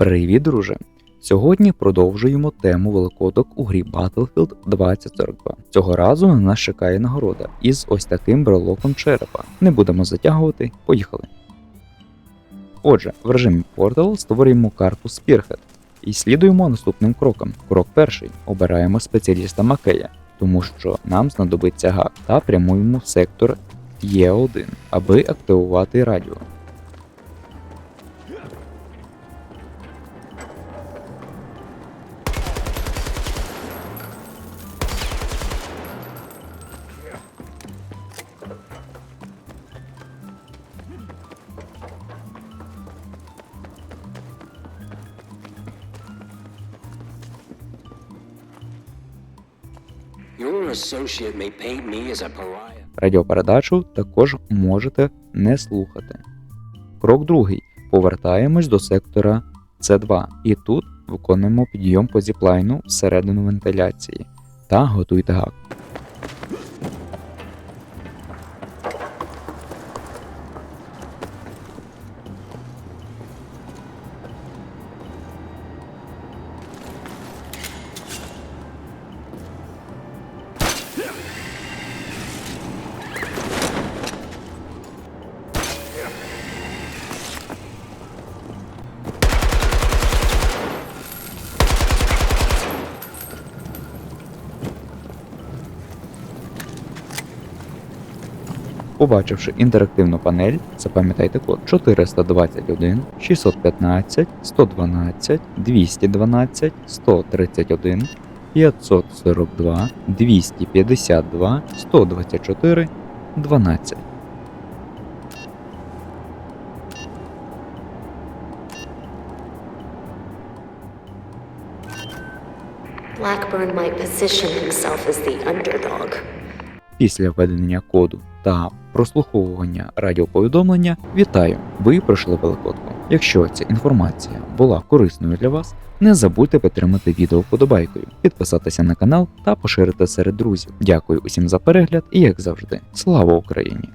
Привіт, друже! Сьогодні продовжуємо тему великодок у грі Battlefield 2042. Цього разу на нас чекає нагорода із ось таким брелоком черепа. Не будемо затягувати, поїхали. Отже, в режимі Portal створюємо карту Spearhead і слідуємо наступним крокам. Крок перший. Обираємо спеціаліста Макея, тому що нам знадобиться гак та прямуємо в сектор Є1, аби активувати радіо. Радіопередачу також можете не слухати. Крок другий. Повертаємось до сектора С2 і тут виконуємо підйом по зіплайну всередину вентиляції та готуйте гак. Побачивши інтерактивну панель, запам'ятайте код 421 615 112 212 131 542 252 124 12. Blackburn might position himself as the underdog. Після введення коду та прослуховування радіоповідомлення вітаю! Ви пройшли великодку. Якщо ця інформація була корисною для вас, не забудьте підтримати відео вподобайкою, підписатися на канал та поширити серед друзів. Дякую усім за перегляд і як завжди, слава Україні!